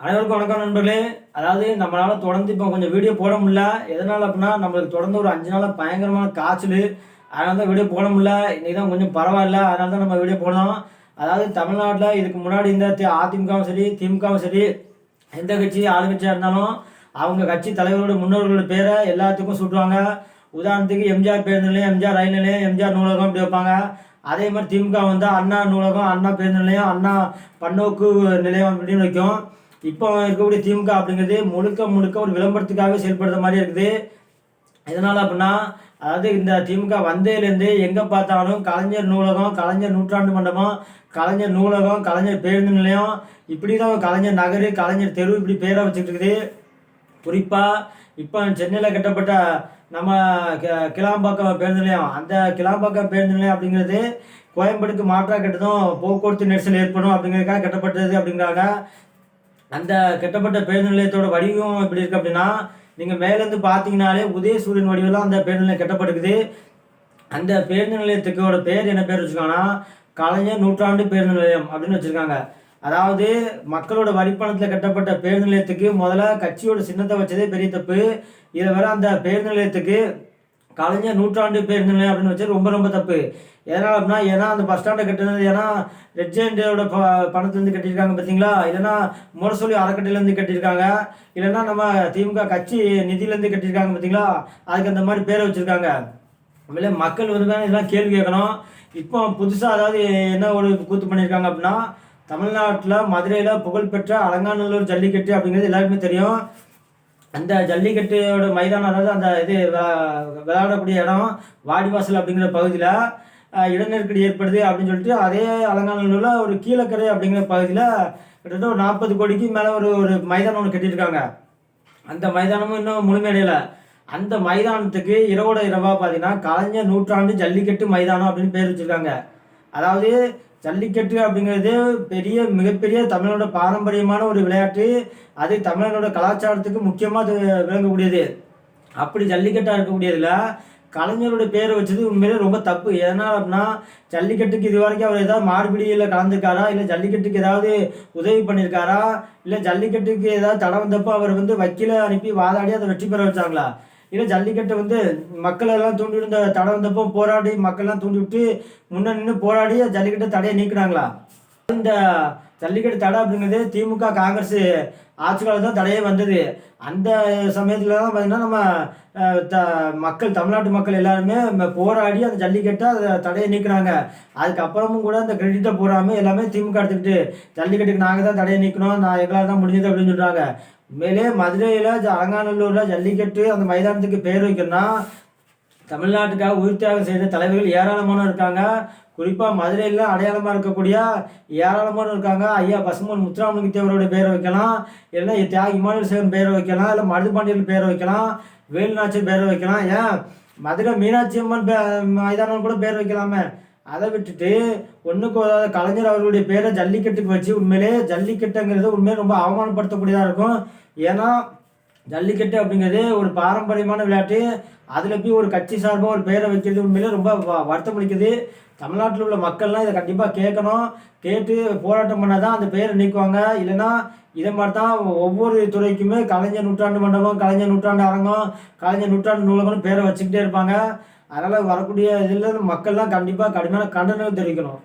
அனைவருக்கும் வணக்கம் நண்பர்களே. அதாவது நம்மளால தொடர்ந்து இப்போ கொஞ்சம் வீடியோ போட முடியல. எதனால அப்படின்னா நம்மளுக்கு தொடர்ந்து ஒரு அஞ்சு நாள் பயங்கரமான காய்ச்சல். அதனால தான் வீடியோ போட முடியல. இன்னைக்கு தான் கொஞ்சம் பரவாயில்ல. அதனால தான் நம்ம வீடியோ போடலாம் அதாவது தமிழ்நாட்டில் இதுக்கு முன்னாடி இந்த அதிமுகவும் சரி திமுகவும் சரி எந்த கட்சி ஆளுங்கட்சியாக இருந்தாலும் அவங்க கட்சி தலைவரோட முன்னோர்களோட பேரை எல்லாத்துக்கும் சுட்டுவாங்க. உதாரணத்துக்கு எம்ஜிஆர் பேருந்து நிலையம் எம்ஜிஆர் ரயில் நிலையம் எம்ஜிஆர் நூலகம் அப்படி வைப்பாங்க. அதே மாதிரி திமுக வந்து அண்ணா நூலகம் அண்ணா பேருந்து நிலையம் அண்ணா பன்னோக்கு நிலையம் அப்படின்னு வைக்கும். இப்போ இருக்கக்கூடிய திமுக அப்படிங்கிறது முழுக்க முழுக்க ஒரு விளம்பரத்துக்காகவே செயல்படுற மாதிரி இருக்குது. எதனால் அப்படின்னா அதாவது இந்த திமுக வந்ததுலேருந்து எங்கே பார்த்தாலும் கலைஞர் நூலகம் கலைஞர் நூற்றாண்டு மண்டபம் கலைஞர் நூலகம் கலைஞர் பேருந்து நிலையம் இப்படி தான் கலைஞர் நகர் கலைஞர் தெரு இப்படி பேரை வச்சுருக்குது குறிப்பாக இப்போ சென்னையில் கட்டப்பட்ட நம்ம கிளாம்பாக்கம் பேருந்து நிலையம் அந்த கிளாம்பாக்கம் பேருந்து நிலையம் அப்படிங்கிறது கோயம்பேடுக்கு மாற்றாக கட்டதும் போக்குவரத்து நெரிசல் ஏற்படும் அப்படிங்கிறதுக்காக கட்டப்பட்டது அப்படிங்கிறாங்க. அந்த கட்டப்பட்ட பேருந்து நிலையத்தோட வடிவம் எப்படி இருக்கு அப்படின்னா நீங்கள் மேலேருந்து பார்த்தீங்கனாலே உதயசூரியன் வடிவெல்லாம் அந்த பேருந்து நிலையம் கட்டப்பட்டிருக்குது. அந்த பேருந்து நிலையத்துக்கோட பேர் என்ன பேர் வச்சுருக்காங்கன்னா கலைஞர் நூற்றாண்டு பேருந்து நிலையம் அப்படின்னு வச்சுருக்காங்க. அதாவது மக்களோட வரிப்பணத்தில் கட்டப்பட்ட பேருந்து நிலையத்துக்கு முதல்ல கட்சியோட சின்னத்தை வச்சதே பெரிய தப்பு. இதில் வேற அந்த பேருந்து நிலையத்துக்கு கலைஞர் நூற்றாண்டு பேருந்து நிலையம் அப்படின்னு வச்சு ரொம்ப ரொம்ப தப்பு. எதனால் அப்படின்னா ஏன்னா அந்த பஸ் ஸ்டாண்டை கட்டினது ஏன்னா ரெட்ஜெண்டோட ப பணத்துலேருந்து கட்டியிருக்காங்க பார்த்தீங்களா? இல்லைன்னா முரசொலி அறக்கட்டையிலேருந்து கட்டியிருக்காங்க. இல்லைன்னா நம்ம திமுக கட்சி நிதியிலேருந்து கட்டியிருக்காங்க பார்த்தீங்களா? அதுக்கு அந்த மாதிரி பேரை வச்சுருக்காங்க. உண்மையிலே மக்கள் வந்து இதெல்லாம் கேள்வி கேட்கணும். இப்போ புதுசாக அதாவது என்ன ஒரு கூத்து பண்ணியிருக்காங்க அப்படின்னா தமிழ்நாட்டில் மதுரையில் புகழ்பெற்ற அலங்காநல்லூர் ஜல்லிக்கட்டு அப்படிங்கிறது எல்லாருக்குமே தெரியும். அந்த ஜல்லிக்கட்டோட மைதானம் அதாவது அந்த இது விளையாடக்கூடிய இடம் வாடிவாசல் அப்படிங்கிற பகுதியில் இட நெருக்கடி ஏற்படுது அப்படின்னு சொல்லிட்டு அதே அலங்காநல்லூரில் ஒரு கீழக்கரை அப்படிங்கிற பகுதியில் கிட்டத்தட்ட ஒரு நாற்பது கோடிக்கு மேலே ஒரு ஒரு மைதானம் ஒன்று கட்டியிருக்காங்க. அந்த மைதானமும் இன்னும் முழுமையடையலை அந்த மைதானத்துக்கு இரவோட இரவாக பார்த்தீங்கன்னா கலைஞர் நூற்றாண்டு ஜல்லிக்கட்டு மைதானம் அப்படின்னு பேர் வச்சுருக்காங்க. அதாவது ஜல்லிக்கட்டு அப்படிங்கிறது பெரிய மிகப்பெரிய தமிழோட பாரம்பரியமான ஒரு விளையாட்டு. அது தமிழனோட கலாச்சாரத்துக்கு முக்கியமாக விளங்கக்கூடியது. அப்படி ஜல்லிக்கட்டாக இருக்கக்கூடியதில் கலைஞரோட பேரை வச்சது உண்மையிலே ரொம்ப தப்பு. எதனால் அப்படின்னா ஜல்லிக்கட்டுக்கு இது வரைக்கும் அவர் ஏதாவது மார்பிடியில் கலந்துருக்காரா? இல்லை ஜல்லிக்கட்டுக்கு ஏதாவது உதவி பண்ணியிருக்காரா இல்லை ஜல்லிக்கட்டுக்கு ஏதாவது தடை வந்தப்போ அவர் வந்து வக்கீலை அனுப்பி வாதாடி அதை வெற்றி பெற வச்சாங்களா? ஏன்னா ஜல்லிக்கட்டை வந்து மக்கள் எல்லாம் தூண்டி விட்டு தடை வந்தப்போ போராடி மக்கள்லாம் தூண்டி விட்டு முன்ன நின்று போராடி ஜல்லிக்கட்டை தடையை நீக்கினாங்களா? இந்த ஜல்லிக்கட்டு தடை அப்படிங்கிறது திமுக காங்கிரஸ் ஆட்சி காலத்தில் தான் தடையே வந்தது. அந்த சமயத்தில் தான் பார்த்தீங்கன்னா நம்ம த மக்கள் தமிழ்நாட்டு மக்கள் எல்லாருமே போராடி அந்த ஜல்லிக்கட்டை அதை தடையை நீக்குனாங்க. அதுக்கப்புறமும் கூட அந்த கிரெடிட்டை போடாமல் எல்லாமே திமுக எடுத்துக்கிட்டு ஜல்லிக்கட்டுக்கு நாங்கள் தான் தடையை நீக்கணும் நான் எங்களால் தான் முடிஞ்சது அப்படின்னு சொல்கிறாங்க உண்மையிலே மதுரையில் அலங்காநல்லூரில் ஜல்லிக்கட்டு அந்த மைதானத்துக்கு பேர் வைக்கணும்னா தமிழ்நாட்டுக்காக உயிர்த்தியாகம் செய்த தலைவர்கள் ஏராளமானோர் இருக்காங்க. குறிப்பாக மதுரையில் அடையாளமாக இருக்கக்கூடிய ஏராளமானோர் இருக்காங்க. ஐயா பசுமன் முத்துராமலிங்க தேவரோட பேரை வைக்கலாம். இல்லைன்னா தியாகி இமானுவல் சேகன் பேரை வைக்கலாம். இல்லை மருதுபாண்டியன் பேரை வைக்கலாம். வேலுநாச்சர் பேரை வைக்கலாம். ஏன்? மதுரை மீனாட்சி அம்மன் பே மைதானம் கூட பேர் வைக்கலாமே. அதை விட்டுட்டு ஒன்றுக்கு அதாவது கலைஞர் அவர்களுடைய பேரை ஜல்லிக்கட்டுக்கு வச்சு உண்மையிலே ஜல்லிக்கட்டுங்கிறது உண்மையிலே ரொம்ப அவமானப்படுத்தக்கூடியதாக இருக்கும். ஏன்னா ஜல்லிக்கட்டு அப்படிங்கிறது ஒரு பாரம்பரியமான விளையாட்டு. அதில் போய் ஒரு கட்சி சார்பாக ஒரு பேரை வைக்கிறது உண்மையிலே ரொம்ப வ- வருத்தம் தமிழ்நாட்டில் உள்ள மக்கள்லாம் இதை கண்டிப்பாக கேட்கணும். கேட்டு போராட்டம் பண்ணால் தான் அந்த பேரை நீக்குவாங்க. இல்லைன்னா இதை மாதிரி தான் ஒவ்வொரு துறைக்குமே கலைஞர் நூற்றாண்டு மண்டபம் கலைஞர் நூற்றாண்டு அரங்கம் கலைஞர் நூற்றாண்டு நூலகம்னு பேரை வச்சுக்கிட்டே இருப்பாங்க. அதனால் வரக்கூடிய இதில் மக்கள்லாம் கண்டிப்பாக கடுமையான கண்டனம் தெரிவிக்கணும்.